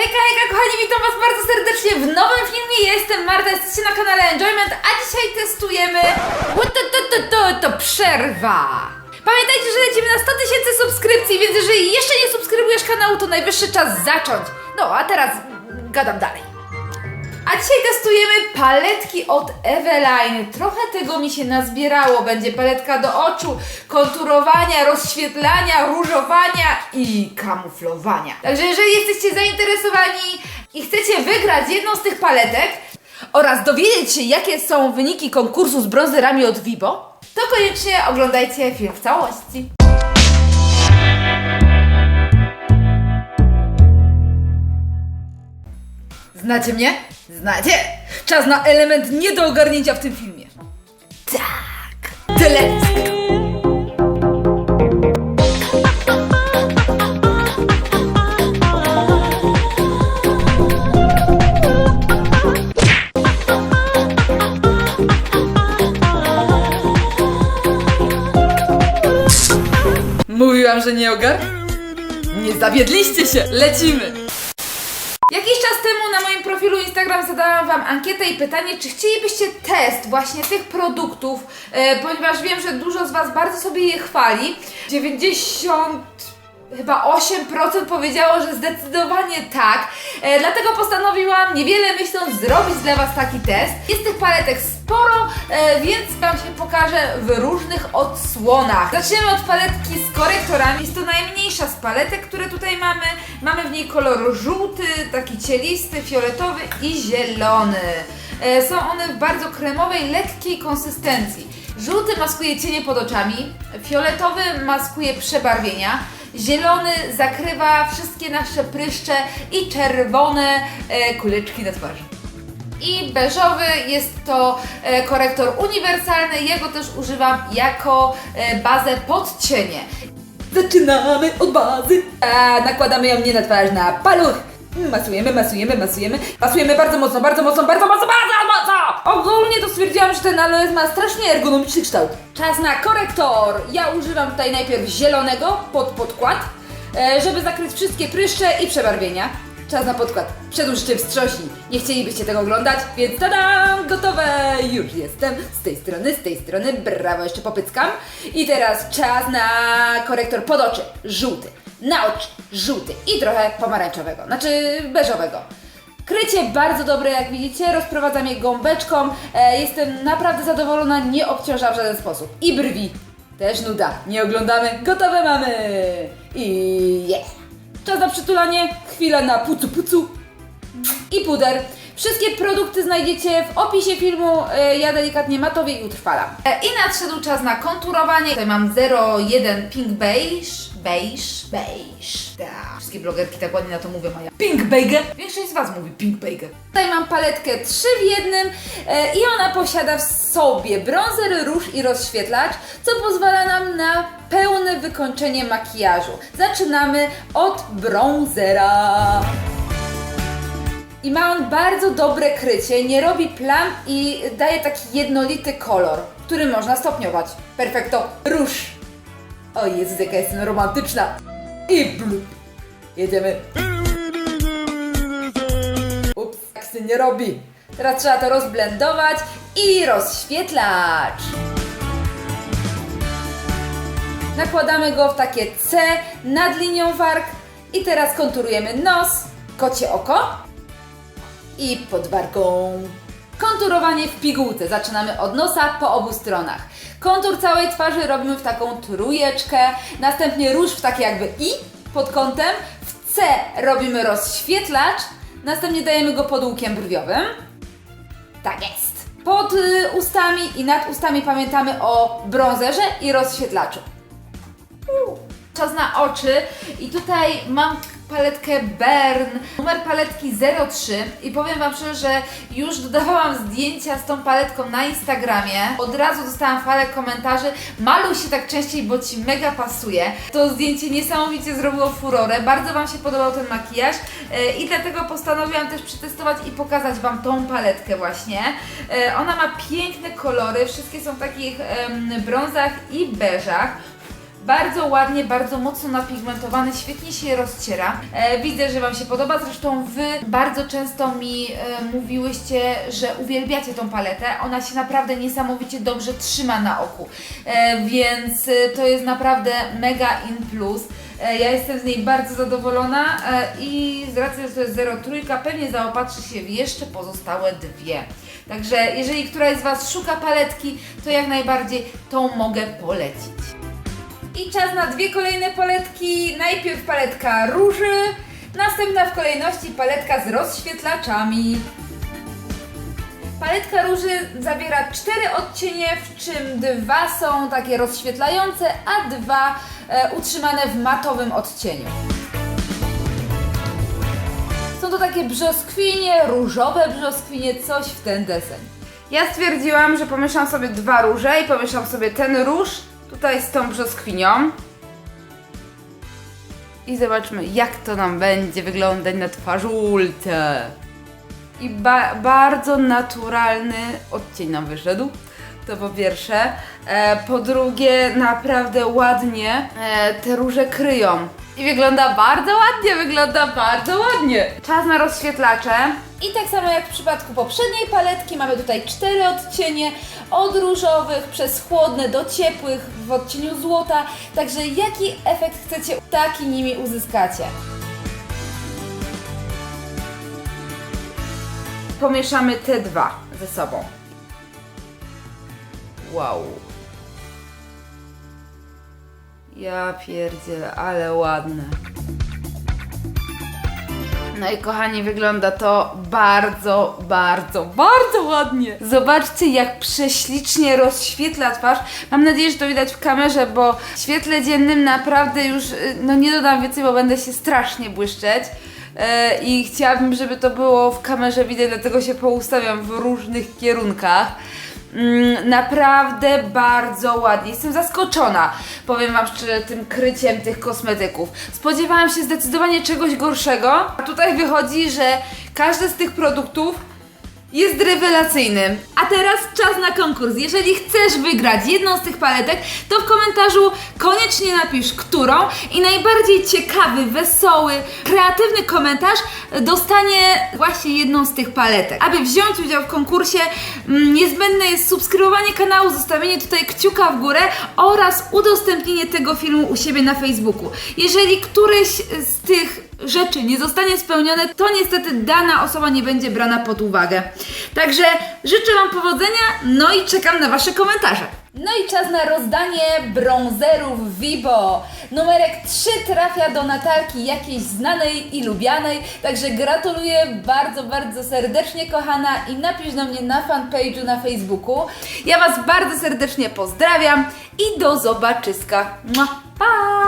Hejka, hejka, kochani, witam Was bardzo serdecznie w nowym filmie. Jestem Marta, jesteście na kanale Enjoyment, a dzisiaj testujemy... To, to, to, to, to przerwa. Pamiętajcie, że lecimy na 100 tysięcy subskrypcji, więc jeżeli jeszcze nie subskrybujesz kanału, to najwyższy czas zacząć. No, a teraz gadam dalej. Dzisiaj testujemy paletki od Eveline. Trochę tego mi się nazbierało. Będzie paletka do oczu, konturowania, rozświetlania, różowania i kamuflowania. Także jeżeli jesteście zainteresowani i chcecie wygrać jedną z tych paletek oraz dowiedzieć się, jakie są wyniki konkursu z brązerami od Vibo, to koniecznie oglądajcie film w całości. Znacie mnie? Znacie? Czas na element nie do ogarnięcia w tym filmie. Tak. Teledysk. Mówiłam, że nie ogar? Nie zawiedliście się! Lecimy! Zadałam Wam ankietę i pytanie, czy chcielibyście test właśnie tych produktów, e, ponieważ wiem, że dużo z Was bardzo sobie je chwali. 90 chyba 8% powiedziało, że zdecydowanie tak. E, dlatego postanowiłam, niewiele myśląc, zrobić dla Was taki test. Jest tych paletek sporo, e, więc Wam się pokażę w różnych odsłonach. Zaczniemy od paletki z korektorami. Jest to najmniejsza z paletek, które tutaj mamy. Mamy w niej kolor żółty, taki cielisty, fioletowy i zielony. E, są one w bardzo kremowej, lekkiej konsystencji. Żółty maskuje cienie pod oczami, fioletowy maskuje przebarwienia, zielony zakrywa wszystkie nasze pryszcze i czerwone e, kuleczki na twarzy. I beżowy jest to e, korektor uniwersalny, ja go też używam jako e, bazę pod cienie. Zaczynamy od bazy. A, nakładamy ją nie na twarz, na paluch. Masujemy, masujemy, masujemy. Masujemy bardzo mocno, bardzo mocno, bardzo mocno, bardzo mocno! Ogólnie to stwierdziłam, że ten aloes ma strasznie ergonomiczny kształt. Czas na korektor. Ja używam tutaj najpierw zielonego pod podkład, e, żeby zakryć wszystkie pryszcze i przebarwienia. Czas na podkład. Przedłużcie wstrząśni. Nie chcielibyście tego oglądać, więc tadam! Gotowe! Już jestem. Z tej strony, z tej strony. Brawo, jeszcze popyckam. I teraz czas na korektor pod oczy. Żółty. Na oczy. Żółty. I trochę pomarańczowego. Znaczy beżowego. Krycie bardzo dobre, jak widzicie. Rozprowadzam je gąbeczką. E, jestem naprawdę zadowolona, nie obciąża w żaden sposób. I brwi. Też nuda. Nie oglądamy. Gotowe mamy! I yeah! Czas na przytulanie, chwila na pucu pucu i puder. Wszystkie produkty znajdziecie w opisie filmu. E, Ja delikatnie matowię i utrwalam. E, I nadszedł czas na konturowanie. Tutaj mam 01 Pink Beige. Beige, beige. Tak. Wszystkie blogerki tak ładnie na to mówią, a ja Pink Beige. Większość z Was mówi Pink Beige. Tutaj mam paletkę 3 w jednym e, i ona posiada w sobie bronzer, róż i rozświetlacz, co pozwala nam na pełne wykończenie makijażu. Zaczynamy od bronzera. I ma on bardzo dobre krycie, nie robi plam i daje taki jednolity kolor, który można stopniować. Perfekto. Róż. O Jezus, jaka jestem romantyczna. I blup. Jedziemy. Ups, tak się nie robi. Teraz trzeba to rozblendować i rozświetlacz. Nakładamy go w takie C nad linią warg i teraz konturujemy nos, kocie oko i pod wargą. Konturowanie w pigułce. Zaczynamy od nosa po obu stronach. Kontur całej twarzy robimy w taką trójeczkę, następnie róż w takie jakby i pod kątem. W C robimy rozświetlacz, następnie dajemy go pod łukiem brwiowym. Tak jest. Pod y, ustami i nad ustami pamiętamy o brązerze i rozświetlaczu. Czas na oczy i tutaj mam paletkę Bern, numer paletki 03 i powiem Wam szczerze, że już dodawałam zdjęcia z tą paletką na Instagramie. Od razu dostałam falę komentarzy, maluj się tak częściej, bo Ci mega pasuje. To zdjęcie niesamowicie zrobiło furorę, bardzo Wam się podobał ten makijaż e, i dlatego postanowiłam też przetestować i pokazać Wam tą paletkę właśnie. E, Ona ma piękne kolory, wszystkie są w takich brązach i beżach. Bardzo ładnie, bardzo mocno napigmentowany, świetnie się rozciera. E, widzę, że Wam się podoba, zresztą Wy bardzo często mi e, mówiłyście, że uwielbiacie tą paletę. Ona się naprawdę niesamowicie dobrze trzyma na oku, e, więc e, to jest naprawdę mega in plus. E, Ja jestem z niej bardzo zadowolona e, i z racji, że to jest 0,3, pewnie zaopatrzy się w jeszcze pozostałe dwie. Także jeżeli któraś z Was szuka paletki, to jak najbardziej tą mogę polecić. I czas na dwie kolejne paletki. Najpierw paletka róży, następna w kolejności paletka z rozświetlaczami. Paletka róży zawiera cztery odcienie, w czym dwa są takie rozświetlające, a dwa e, utrzymane w matowym odcieniu. Są to takie brzoskwinie, różowe brzoskwinie, coś w ten deseń. Ja stwierdziłam, że pomieszam sobie dwa róże i pomieszam sobie ten róż tutaj z tą brzoskwinią. I zobaczmy, jak to nam będzie wyglądać na twarzulce. I ba- bardzo naturalny odcień nam wyszedł. To po pierwsze. E, po drugie, naprawdę ładnie e, te róże kryją. I wygląda bardzo ładnie, wygląda bardzo ładnie. Czas na rozświetlacze. I tak samo jak w przypadku poprzedniej paletki, mamy tutaj cztery odcienie, od różowych przez chłodne do ciepłych w odcieniu złota. Także jaki efekt chcecie, taki nimi uzyskacie. Pomieszamy te dwa ze sobą. Wow. Ja pierdzielę, ale ładne. No i kochani, wygląda to bardzo, bardzo, bardzo ładnie. Zobaczcie, jak prześlicznie rozświetla twarz. Mam nadzieję, że to widać w kamerze, bo w świetle dziennym naprawdę już, y, no nie dodam więcej, bo będę się strasznie błyszczeć. E, I chciałabym, żeby to było w kamerze widać, dlatego się poustawiam w różnych kierunkach. Mm, naprawdę bardzo ładnie. Jestem zaskoczona, powiem Wam szczerze, tym kryciem tych kosmetyków. Spodziewałam się zdecydowanie czegoś gorszego, a tutaj wychodzi, że każdy z tych produktów jest rewelacyjny. A teraz czas na konkurs. Jeżeli chcesz wygrać jedną z tych paletek, to w komentarzu koniecznie napisz którą i najbardziej ciekawy, wesoły, kreatywny komentarz dostanie właśnie jedną z tych paletek. Aby wziąć udział w konkursie, mm, niezbędne jest subskrybowanie kanału, zostawienie tutaj kciuka w górę oraz udostępnienie tego filmu u siebie na Facebooku. Jeżeli któreś z tych rzeczy nie zostanie spełnione, to niestety dana osoba nie będzie brana pod uwagę. Także życzę Wam powodzenia, no i czekam na Wasze komentarze. No i czas na rozdanie brązerów Vibo. Numerek 3 trafia do Natalki, jakiejś znanej i lubianej, także gratuluję bardzo, bardzo serdecznie kochana i napisz do mnie na fanpage'u na Facebooku. Ja Was bardzo serdecznie pozdrawiam i do zobaczyska. Pa!